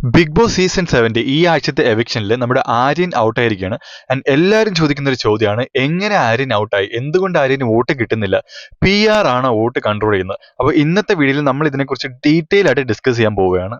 Big boss season സെവന്റെ ഈ ആഴ്ചത്തെ എവിക്ഷനിൽ നമ്മുടെ ആര്യൻ ഔട്ട് ആയിരിക്കുകയാണ് ആൻഡ് എല്ലാവരും ചോദിക്കുന്ന ഒരു ചോദ്യമാണ് എങ്ങനെ ആര്യൻ ഔട്ടായി എന്തുകൊണ്ട് ആര്യന് വോട്ട് കിട്ടുന്നില്ല? പി ആർ ആണോ വോട്ട് കൺട്രോൾ ചെയ്യുന്നത്? അപ്പോൾ ഇന്നത്തെ വീഡിയോയിൽ നമ്മൾ ഇതിനെക്കുറിച്ച് ഡീറ്റെയിൽ ആയിട്ട് ഡിസ്കസ് ചെയ്യാൻ പോവുകയാണ്.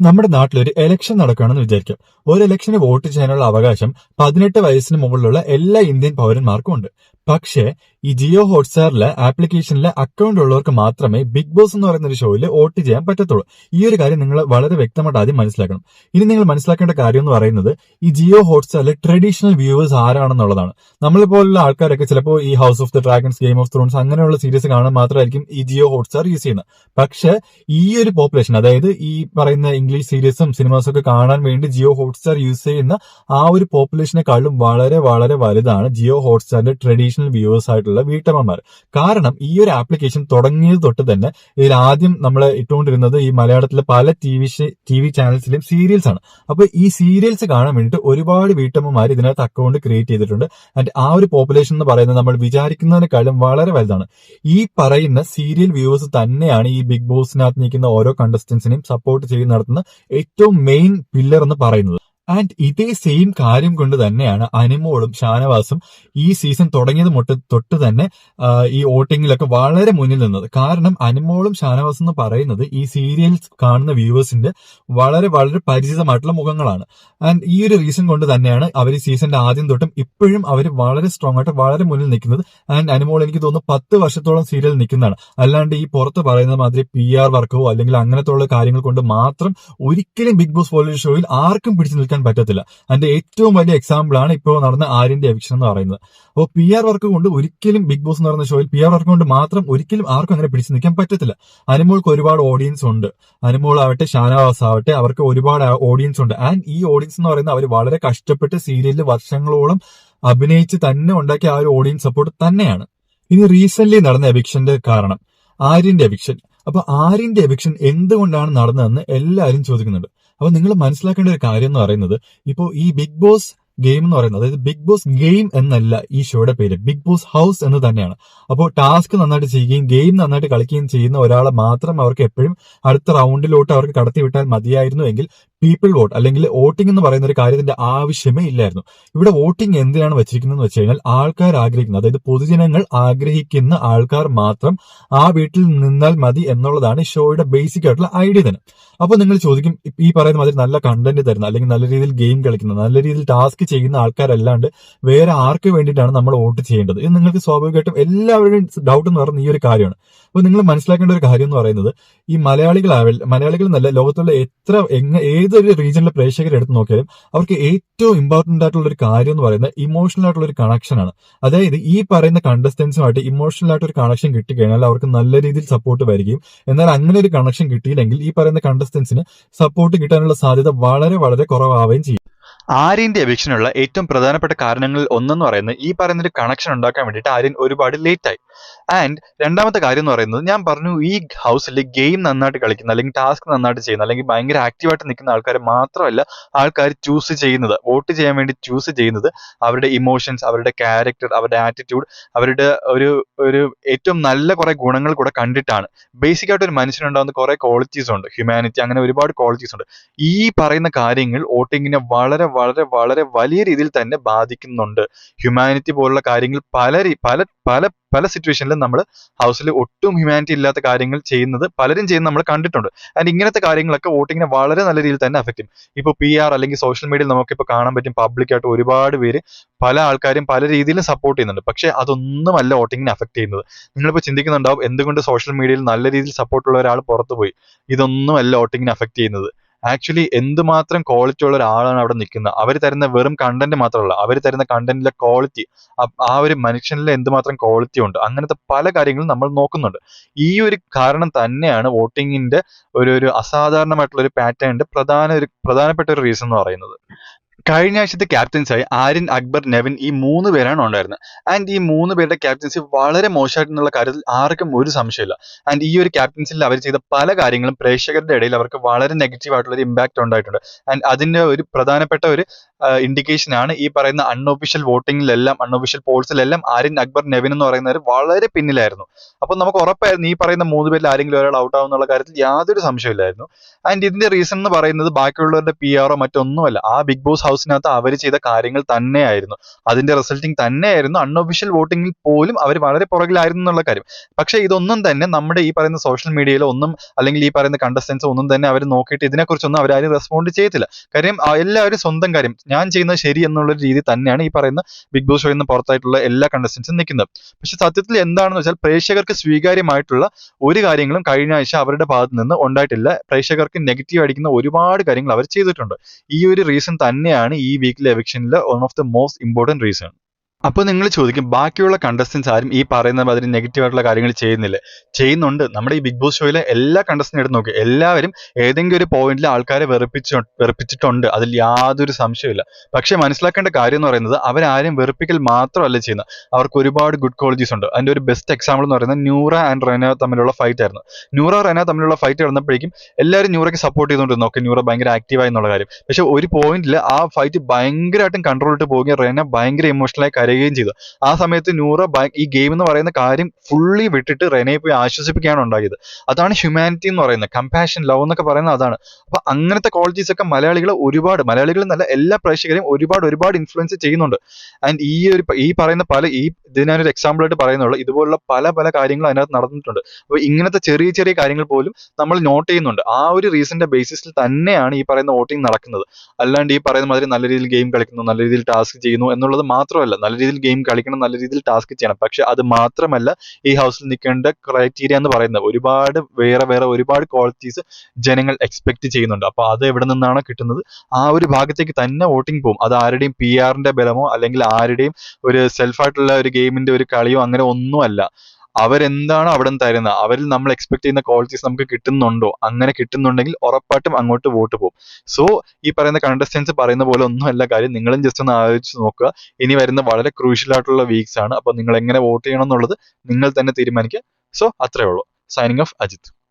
നമ്മുടെ നാട്ടിൽ ഒരു ഇലക്ഷൻ നടക്കുകയാണെന്ന് വിചാരിക്കാം. ഒരു ഇലക്ഷന് വോട്ട് ചെയ്യാനുള്ള അവകാശം പതിനെട്ട് വയസ്സിന് മുകളിലുള്ള എല്ലാ ഇന്ത്യൻ പൗരന്മാർക്കും ഉണ്ട്. പക്ഷേ ഈ ജിയോ ഹോട്ട്സ്റ്റാറിലെ ആപ്ലിക്കേഷനിലെ അക്കൗണ്ട് ഉള്ളവർക്ക് മാത്രമേ ബിഗ് ബോസ് എന്ന് പറയുന്ന ഒരു ഷോയിൽ വോട്ട് ചെയ്യാൻ പറ്റത്തുള്ളൂ. ഈ ഒരു കാര്യം നിങ്ങൾ വളരെ വ്യക്തമായിട്ട് ആദ്യം മനസ്സിലാക്കണം. ഇനി നിങ്ങൾ മനസ്സിലാക്കേണ്ട കാര്യം എന്ന് പറയുന്നത് ഈ ജിയോ ഹോട്ട്സ്റ്റാറിലെ ട്രഡീഷണൽ വ്യൂവേഴ്സ് ആരാണെന്നുള്ളതാണ്. നമ്മളെ പോലുള്ള ആൾക്കാരൊക്കെ ചിലപ്പോൾ ഈ House of the Dragons Game of Thrones അങ്ങനെയുള്ള സീരീസ് കാണാൻ മാത്രമായിരിക്കും ഈ ജിയോ ഹോട്ട്സ്റ്റാർ യൂസ് ചെയ്യുന്നത്. പക്ഷേ ഈ ഒരു പോപ്പുലേഷൻ അതായത് ഈ പറയുന്ന ഇംഗ്ലീഷ് സീരീസും സിനിമാസും ഒക്കെ കാണാൻ വേണ്ടി ജിയോ ഹോട്ട്സ്റ്റാർ യൂസ് ചെയ്യുന്ന ആ ഒരു പോപ്പുലേഷനെക്കാളും വളരെ വളരെ വലുതാണ് ജിയോ ഹോട്ട്സ്റ്റാറിന്റെ ട്രഡീഷണൽ വ്യൂവേഴ്സ് ആയിട്ടുള്ള വീട്ടമ്മമാർ. കാരണം ഈ ഒരു ആപ്ലിക്കേഷൻ തുടങ്ങിയത് തൊട്ട് തന്നെ ഇതിൽ ആദ്യം നമ്മൾ ഇട്ടുകൊണ്ടിരുന്നത് ഈ മലയാളത്തിലെ പല T V T V serials ആണ്. അപ്പൊ ഈ സീരിയൽസ് കാണാൻ വേണ്ടിയിട്ട് ഒരുപാട് വീട്ടമ്മമാർ ഇതിനകത്ത് അക്കൗണ്ട് ക്രിയേറ്റ് ചെയ്തിട്ടുണ്ട്. ആൻഡ് ആ ഒരു പോപ്പുലേഷൻ എന്ന് പറയുന്നത് നമ്മൾ വിചാരിക്കുന്നതിനേക്കാളും വളരെ വലുതാണ്. ഈ പറയുന്ന സീരിയൽ വ്യൂവേഴ്സ് തന്നെയാണ് ഈ ബിഗ് ബോസിനകത്ത് നിൽക്കുന്ന ഓരോ കണ്ടസ്റ്റൻസിനെയും സപ്പോർട്ട് ചെയ്ത് നടത്തുന്ന ഏറ്റവും മെയിൻ പില്ലർ എന്ന് പറയുന്നത്. ആൻഡ് ഇതേ സെയിം കാര്യം കൊണ്ട് തന്നെയാണ് അനിമോളും ഷാനവാസും ഈ സീസൺ തുടങ്ങിയത് മുട്ട് തൊട്ട് തന്നെ ഈ വോട്ടിങ്ങിലൊക്കെ വളരെ മുന്നിൽ നിന്നത്. കാരണം അനിമോളും ഷാനവാസും എന്ന് പറയുന്നത് ഈ സീരിയൽസ് കാണുന്ന വ്യൂവേഴ്സിന്റെ വളരെ വളരെ പരിചിതമായിട്ടുള്ള മുഖങ്ങളാണ്. ആൻഡ് ഈ ഒരു റീസൺ കൊണ്ട് തന്നെയാണ് അവർ ഈ സീസണിന്റെ ആദ്യം തൊട്ടും ഇപ്പോഴും അവർ വളരെ സ്ട്രോങ് ആയിട്ട് വളരെ മുന്നിൽ നിൽക്കുന്നത്. ആൻഡ് അനിമോൾ എനിക്ക് തോന്നുന്നു പത്ത് വർഷത്തോളം സീരിയൽ നിൽക്കുന്നതാണ്. അല്ലാണ്ട് ഈ പുറത്ത് പറയുന്ന മാതിരി പി ആർ വർക്കോ അല്ലെങ്കിൽ അങ്ങനത്തെ കാര്യങ്ങൾ കൊണ്ട് മാത്രം ഒരിക്കലും ബിഗ് ബോസ് പോലൊരു ഷോയിൽ ആർക്കും പിടിച്ചു നിൽക്കാൻ പറ്റത്തില്ല. അതിന്റെ ഏറ്റവും വലിയ എക്സാമ്പിൾ ആണ് ഇപ്പോൾ നടന്ന ആര്യന്റെ എവിക്ഷൻ എന്ന് പറയുന്നത്. അപ്പോൾ പി ആർ വർക്ക് കൊണ്ട് ഒരിക്കലും ബിഗ് ബോസ് എന്ന് പറയുന്ന ഷോയിൽ പി ആർ വർക്ക് കൊണ്ട് മാത്രം ഒരിക്കലും ആർക്കും അങ്ങനെ പിടിച്ചു നിൽക്കാൻ പറ്റത്തില്ല. അനുമോൾക്ക് ഒരുപാട് ഓഡിയൻസ് ഉണ്ട്. അനുമോൾ ആവട്ടെ ഷാനവാസ് ആവട്ടെ അവർക്ക് ഒരുപാട് ഓഡിയൻസ് ഉണ്ട്. ആൻഡ് ഈ ഓഡിയൻസ് എന്ന് പറയുന്നത് അവർ വളരെ കഷ്ടപ്പെട്ട് സീരിയലിൽ വർഷങ്ങളോളം അഭിനയിച്ച് തന്നെ ഉണ്ടാക്കിയ ആ ഒരു ഓഡിയൻസ് സപ്പോർട്ട് തന്നെയാണ്. ഇനി റീസെന്റ് നടന്ന എവിക്ഷന്റെ കാരണം. ആര്യന്റെ എവിക്ഷൻ അപ്പൊ ആര്യന്റെ എവിക്ഷൻ എന്തുകൊണ്ടാണ് നടന്നതെന്ന് എല്ലാവരും ചോദിക്കുന്നുണ്ട്. അപ്പൊ നിങ്ങൾ മനസ്സിലാക്കേണ്ട ഒരു കാര്യം എന്ന് പറയുന്നത് ഇപ്പോ ഈ ബിഗ് ബോസ് ഗെയിം എന്ന് പറയുന്നത് അതായത് ബിഗ് ബോസ് ഗെയിം എന്നല്ല ഈ ഷോയുടെ പേര്. ബിഗ് ബോസ് ഹൗസ് എന്ന് തന്നെയാണ്. അപ്പോൾ ടാസ്ക് നന്നായിട്ട് ചെയ്യുകയും ഗെയിം നന്നായിട്ട് കളിക്കുകയും ചെയ്യുന്ന ഒരാളെ മാത്രം അവർക്ക് എപ്പോഴും അടുത്ത റൗണ്ടിലോട്ട് അവർക്ക് കടത്തിവിട്ടാൽ മതിയായിരുന്നു എങ്കിൽ പീപ്പിൾ വോട്ട് അല്ലെങ്കിൽ വോട്ടിംഗ് എന്ന് പറയുന്ന ഒരു കാര്യത്തിന്റെ ആവശ്യമേ ഇല്ലായിരുന്നു. ഇവിടെ വോട്ടിംഗ് എന്തിനാണ് വെച്ചിരിക്കുന്നത് വെച്ച് കഴിഞ്ഞാൽ ആൾക്കാർ ആഗ്രഹിക്കുന്നത് അതായത് പൊതുജനങ്ങൾ ആഗ്രഹിക്കുന്ന ആൾക്കാർ മാത്രം ആ വീട്ടിൽ നിന്നാൽ മതി എന്നുള്ളതാണ് ഷോയുടെ ബേസിക് ആയിട്ടുള്ള ഐഡിയ തന്നെ. അപ്പൊ നിങ്ങൾ ചോദിക്കും ഈ പറയുന്ന മാതിരി നല്ല കണ്ടന്റ് തരുന്ന അല്ലെങ്കിൽ നല്ല രീതിയിൽ ഗെയിം കളിക്കുന്ന നല്ല രീതിയിൽ ടാസ്ക് ചെയ്യുന്ന ആൾക്കാരല്ലാണ്ട് വേറെ ആർക്ക് വേണ്ടിയിട്ടാണ് നമ്മൾ വോട്ട് ചെയ്യേണ്ടത്? ഇത് നിങ്ങൾക്ക് സ്വാഭാവികമായിട്ടും എല്ലാവരുടെയും ഡൗട്ട് എന്ന് പറയുന്ന ഈ ഒരു കാര്യമാണ്. അപ്പൊ നിങ്ങൾ മനസ്സിലാക്കേണ്ട ഒരു കാര്യം എന്ന് പറയുന്നത് ഈ മലയാളികളാവൽ മലയാളികൾ എന്നല്ല ലോകത്തുള്ള എത്ര എങ്ങ ഏതൊരു റീജിയനിലെ പ്രേക്ഷകരെ എടുത്ത് നോക്കിയാലും അവർക്ക് ഏറ്റവും ഇമ്പോർട്ടന്റ് ആയിട്ടുള്ള ഒരു കാര്യം എന്ന് പറയുന്നത് ഇമോഷണൽ ആയിട്ടുള്ള ഒരു കണക്ഷനാണ് അതായത് ഈ പറയുന്ന കണ്ടസ്റ്റൻസുമായിട്ട് ഇമോഷണൽ ആയിട്ട് ഒരു കണക്ഷൻ കിട്ടിക്കഴിഞ്ഞാൽ അവർക്ക് നല്ല രീതിയിൽ സപ്പോർട്ട് വരികയും എന്നാൽ അങ്ങനെ ഒരു കണക്ഷൻ കിട്ടിയില്ലെങ്കിൽ ഈ പറയുന്ന കണ്ടസ്റ്റൻസിന് സപ്പോർട്ട് കിട്ടാനുള്ള സാധ്യത വളരെ വളരെ കുറവാവുകയും ചെയ്യും. ആര്യന്റെ എവിക്ഷനുള്ള ഏറ്റവും പ്രധാനപ്പെട്ട കാരണങ്ങളിൽ ഒന്നെന്ന് പറയുന്നത് ഈ പറയുന്ന ഒരു കണക്ഷൻ ഉണ്ടാക്കാൻ വേണ്ടിയിട്ട് ആര്യൻ ഒരുപാട് ലേറ്റ് ആയി. ആൻഡ് രണ്ടാമത്തെ കാര്യം എന്ന് പറയുന്നത് ഞാൻ പറഞ്ഞു ഈ ഹൗസിൽ ഗെയിം നന്നായിട്ട് കളിക്കുന്ന അല്ലെങ്കിൽ ടാസ്ക് നന്നായിട്ട് ചെയ്യുന്ന അല്ലെങ്കിൽ ഭയങ്കര ആക്റ്റീവായിട്ട് നിൽക്കുന്ന ആൾക്കാർ മാത്രമല്ല ആൾക്കാർ ചൂസ് ചെയ്യുന്നത് വോട്ട് ചെയ്യാൻ വേണ്ടി ചൂസ് ചെയ്യുന്നത് അവരുടെ ഇമോഷൻസ് അവരുടെ ക്യാരക്ടർ അവരുടെ ആറ്റിറ്റ്യൂഡ് അവരുടെ ഒരു ഒരു ഏറ്റവും നല്ല കുറെ ഗുണങ്ങൾ കൂടെ കണ്ടിട്ടാണ്. ബേസിക് ആയിട്ട് ഒരു മനുഷ്യനുണ്ടാകുന്ന കുറെ ക്വാളിറ്റീസ് ഉണ്ട്. ഹ്യൂമാനിറ്റി അങ്ങനെ ഒരുപാട് ക്വാളിറ്റീസ് ഉണ്ട്. ഈ പറയുന്ന കാര്യങ്ങൾ വോട്ടിങ്ങിനെ വളരെ വളരെ വളരെ വലിയ രീതിയിൽ തന്നെ ബാധിക്കുന്നുണ്ട്. ഹ്യൂമാനിറ്റി പോലുള്ള കാര്യങ്ങൾ പല പല പല പല സിറ്റുവേഷനിലും നമ്മൾ ഹൗസിൽ ഒട്ടും ഹ്യൂമാനിറ്റി ഇല്ലാത്ത കാര്യങ്ങൾ ചെയ്യുന്നത് പലരും ചെയ്യുന്നത് നമ്മൾ കണ്ടിട്ടുണ്ട്. ആൻഡ് ഇങ്ങനത്തെ കാര്യങ്ങളൊക്കെ വോട്ടിങ്ങിനെ വളരെ നല്ല രീതിയിൽ തന്നെ അഫക്റ്റ് ചെയ്യും. ഇപ്പോൾ പി ആർ അല്ലെങ്കിൽ സോഷ്യൽ മീഡിയയിൽ നമുക്കിപ്പോൾ കാണാൻ പറ്റും പബ്ലിക്കായിട്ട് ഒരുപാട് പേര് പല ആൾക്കാരും പല രീതിയിലും സപ്പോർട്ട് ചെയ്യുന്നുണ്ട്. പക്ഷേ അതൊന്നുമല്ല വോട്ടിങ്ങിനെ അഫക്റ്റ് ചെയ്യുന്നത്. നിങ്ങളിപ്പോൾ ചിന്തിക്കുന്നുണ്ടാവും എന്തുകൊണ്ട് സോഷ്യൽ മീഡിയയിൽ നല്ല രീതിയിൽ സപ്പോർട്ടുള്ള ഒരാൾ പുറത്തു പോയി ഇതൊന്നുമല്ല വോട്ടിങ്ങിനെ അഫക്റ്റ് ചെയ്യുന്നത്. ആക്ച്വലി എന്തുമാത്രം ക്വാളിറ്റി ഉള്ള ഒരാളാണ് അവിടെ നിൽക്കുന്നത്. അവർ തരുന്ന വെറും കണ്ടന്റ് മാത്രമല്ല അവർ തരുന്ന കണ്ടന്റിലെ ക്വാളിറ്റി ആ ഒരു മനുഷ്യനിൽ എന്തുമാത്രം ക്വാളിറ്റി ഉണ്ട് അങ്ങനത്തെ പല കാര്യങ്ങളും നമ്മൾ നോക്കുന്നുണ്ട്. ഈ ഒരു കാരണം തന്നെയാണ് വോട്ടിങ്ങിന്റെ ഒരു ഒരു അസാധാരണമായിട്ടുള്ള ഒരു പാറ്റേണിന്റെ പ്രധാന ഒരു പ്രധാനപ്പെട്ട ഒരു റീസൺ എന്ന് പറയുന്നത്. കഴിഞ്ഞ ആഴ്ചത്തെ ക്യാപ്റ്റൻസായി ആര്യൻ അക്ബർ നെവിൻ ഈ മൂന്ന് പേരാണ് ഉണ്ടായിരുന്നത്. ആൻഡ് ഈ മൂന്ന് പേരുടെ ക്യാപ്റ്റൻസി വളരെ മോശമായിട്ടുള്ള കാര്യത്തിൽ ആർക്കും ഒരു സംശയമില്ല ആൻഡ് ഈ ഒരു ക്യാപ്റ്റൻസിൽ അവർ ചെയ്ത പല കാര്യങ്ങളും പ്രേക്ഷകരുടെ ഇടയിൽ അവർക്ക് വളരെ നെഗറ്റീവ് ആയിട്ടുള്ള ഒരു ഇമ്പാക്ട് ഉണ്ടായിട്ടുണ്ട്. ആൻഡ് അതിന്റെ ഒരു പ്രധാനപ്പെട്ട ഒരു ഇൻഡിക്കേഷൻ ആണ് ഈ പറയുന്ന അൺഒഫീഷ്യൽ വോട്ടിങ്ങിലെല്ലാം അൺഒഫീഷ്യൽ പോൾസിലെല്ലാം ആര്യൻ അക്ബർ നെവിൻ എന്ന് പറയുന്നവർ വളരെ പിന്നിലായിരുന്നു. അപ്പോൾ നമുക്ക് ഉറപ്പായിരുന്നു ഈ പറയുന്ന മൂന്ന് പേരിൽ ആരെങ്കിലും ഒരാൾ ഔട്ട് ആവുന്നുള്ള കാര്യത്തിൽ യാതൊരു സംശയമില്ലായിരുന്നു ആൻഡ് ഇതിന്റെ റീസൺ എന്ന് പറയുന്നത് ബാക്കിയുള്ളവരുടെ പി ആറോ മറ്റൊന്നുമല്ല. ആ ബിഗ് ബോസ് ഹൗസിനകത്ത് അവർ ചെയ്ത കാര്യങ്ങൾ തന്നെയായിരുന്നു. അതിന്റെ റിസൾട്ടിങ് തന്നെയായിരുന്നു അൺഒഫീഷ്യൽ വോട്ടിങ്ങിൽ പോലും അവർ വളരെ പുറകിലായിരുന്നു എന്നുള്ള കാര്യം. പക്ഷേ ഇതൊന്നും തന്നെ നമ്മുടെ ഈ പറയുന്ന സോഷ്യൽ മീഡിയയിലോ ഒന്നും അല്ലെങ്കിൽ ഈ പറയുന്ന കണ്ടസ്റ്റൻസ് ഒന്നും തന്നെ അവർ നോക്കിയിട്ട് ഇതിനെക്കുറിച്ചൊന്നും അവരാരും റെസ്പോണ്ട് ചെയ്യത്തില്ല. കാര്യം എല്ലാവരും സ്വന്തം കാര്യം. ഞാൻ ചെയ്യുന്നത് ശരി എന്നുള്ള രീതി തന്നെയാണ് ഈ പറയുന്ന ബിഗ് ബോസ് ഷോയിൽ നിന്ന് പുറത്തായിട്ടുള്ള എല്ലാ കണ്ടസ്റ്റൻസും നിൽക്കുന്നത്. പക്ഷെ സത്യത്തിൽ എന്താണെന്ന് വെച്ചാൽ പ്രേക്ഷകർക്ക് സ്വീകാര്യമായിട്ടുള്ള ഒരു കാര്യങ്ങളും കഴിഞ്ഞ ആഴ്ച അവരുടെ ഭാഗത്ത് നിന്ന് ഉണ്ടായിട്ടില്ല. പ്രേക്ഷകർക്ക് നെഗറ്റീവ് അടിക്കുന്ന ഒരുപാട് കാര്യങ്ങൾ അവർ ചെയ്തിട്ടുണ്ട്. ഈ ഒരു റീസൺ തന്നെയാണ് ഈ വീക്കിലെ എവിക്ഷനിലെ one of the most important reason അപ്പോൾ നിങ്ങൾ ചോദിക്കും ബാക്കിയുള്ള കണ്ടസ്റ്റൻസ് ആരും ഈ പറയുന്ന മാതിരി നെഗറ്റീവ് ആയിട്ടുള്ള കാര്യങ്ങൾ ചെയ്യുന്നില്ല. ചെയ്യുന്നുണ്ട്. നമ്മുടെ ഈ ബിഗ് ബോസ് ഷോയിലെ എല്ലാ കണ്ടസ്റ്റന്റ് എടുത്ത് നോക്കി. എല്ലാവരും ഏതെങ്കിലും ഒരു പോയിന്റിൽ ആൾക്കാരെ വെറുപ്പിച്ചു വെറുപ്പിച്ചിട്ടുണ്ട്. അതിൽ യാതൊരു സംശയമില്ല പക്ഷേ മനസ്സിലാക്കേണ്ട കാര്യം എന്ന് പറയുന്നത് അവരാരും വെറുപ്പിക്കൽ മാത്രമല്ല ചെയ്യുന്നത്. അവർക്ക് ഒരുപാട് ഗുഡ് ക്വാളിറ്റീസ് ഉണ്ട്. അതിന്റെ ഒരു ബെസ്റ്റ് എക്സാമ്പിൾ എന്ന് പറയുന്നത് ന്യൂറ ആൻഡ് റെന തമ്മിലുള്ള ഫൈറ്റ് ആയിരുന്നു. ന്യൂറ റെന തമ്മിലുള്ള ഫൈറ്റ് നടന്നപ്പോഴേക്കും എല്ലാവരും ന്യൂറയ്ക്ക് സപ്പോർട്ട് ചെയ്തുകൊണ്ടിരുന്നു ഓക്കെ ന്യൂറ ഭയങ്കര ആക്റ്റീവായി എന്നുള്ള കാര്യം. പക്ഷേ ഒരു പോയിന്റിൽ ആ ഫൈറ്റ് ഭയങ്കരമായിട്ടും കൺട്രോൾ ഇട്ട് പോവുകയും റെന ഭയങ്കര ഇമോഷണലായി കരയുകയും ചെയ്തു. ആ സമയത്ത് നൂറ ഈ ഗെയിം എന്ന് പറയുന്ന കാര്യം ഫുള്ളി വിട്ടിട്ട് റെനയെ പോയി ആശ്വസിപ്പിക്കുകയാണ് ഉണ്ടായത്. അതാണ് ഹ്യൂമാനിറ്റി എന്ന് പറയുന്നത്. കമ്പാഷൻ ലവ് എന്നൊക്കെ പറയുന്നത് അതാണ്. അപ്പൊ അങ്ങനത്തെ ക്വാളിറ്റീസ് ഒക്കെ മലയാളികൾ ഒരുപാട് മലയാളികൾ നല്ല എല്ലാ പ്രേക്ഷകരെയും ഒരുപാട് ഒരുപാട് ഇൻഫ്ലുവൻസ് ചെയ്യുന്നുണ്ട്. ആൻഡ് ഈ ഒരു ഈ പറയുന്ന പല ഈ ഇതിനൊരു എക്സാമ്പിൾ ആയിട്ട് പറയുന്നുള്ളൂ. ഇതുപോലുള്ള പല പല കാര്യങ്ങളും അതിനകത്ത് നടന്നിട്ടുണ്ട്. അപ്പൊ ഇങ്ങനത്തെ ചെറിയ ചെറിയ കാര്യങ്ങൾ പോലും നമ്മൾ നോട്ട് ചെയ്യുന്നുണ്ട്. ആ ഒരു റീസന്റെ ബേസിസിൽ തന്നെയാണ് ഈ പറയുന്ന വോട്ടിംഗ് നടക്കുന്നത്. അല്ലാണ്ട് ഈ പറയുന്ന മാതിരി നല്ല രീതിയിൽ ഗെയിം കളിക്കുന്നു നല്ല രീതിയിൽ ടാസ്ക് ചെയ്യുന്നു എന്നുള്ളത് മാത്രമല്ല. നല്ല രീതിയിൽ ഗെയിം കളിക്കണം നല്ല രീതിയിൽ ടാസ്ക് ചെയ്യണം. പക്ഷെ അത് മാത്രമല്ല ഈ ഹൗസിൽ നിൽക്കേണ്ട ക്രൈറ്റീരിയ എന്ന് പറയുന്നത് ഒരുപാട് വേറെ വേറെ ഒരുപാട് ക്വാളിറ്റീസ് ജനങ്ങൾ എക്സ്പെക്ട് ചെയ്യുന്നുണ്ട്. അപ്പൊ അത് എവിടെ നിന്നാണ് കിട്ടുന്നത്? ആ ഒരു ഭാഗത്തേക്ക് തന്നെ വോട്ടിംഗ് പോകും. അത് ആരുടെയും പി ആറിന്റെ ബലമോ അല്ലെങ്കിൽ ആരുടെയും ഒരു സെൽഫായിട്ടുള്ള ഒരു ഗെയിമിന്റെ ഒരു കളിയോ അങ്ങനെ ഒന്നുമല്ല. അവരെന്താണോ അവിടെ നിന്ന് തരുന്നത്? അവരിൽ നമ്മൾ എക്സ്പെക്ട് ചെയ്യുന്ന ക്വാളിറ്റീസ് നമുക്ക് കിട്ടുന്നുണ്ടോ? അങ്ങനെ കിട്ടുന്നുണ്ടെങ്കിൽ ഉറപ്പായിട്ടും അങ്ങോട്ട് വോട്ട് പോകും. സോ ഈ പറയുന്ന കണ്ടസ്റ്റൻസ് പറയുന്ന പോലെ ഒന്നുമല്ല കാര്യം. നിങ്ങളും ജസ്റ്റ് ഒന്ന് ആലോചിച്ച് നോക്കുക. ഇനി വരുന്ന വളരെ ക്രൂഷ്യൽ ആയിട്ടുള്ള വീക്സ് ആണ്. അപ്പൊ നിങ്ങൾ എങ്ങനെ വോട്ട് ചെയ്യണം എന്നുള്ളത് നിങ്ങൾ തന്നെ തീരുമാനിക്കുക. സോ അത്രേ ഉള്ളൂ. Signing off Ajith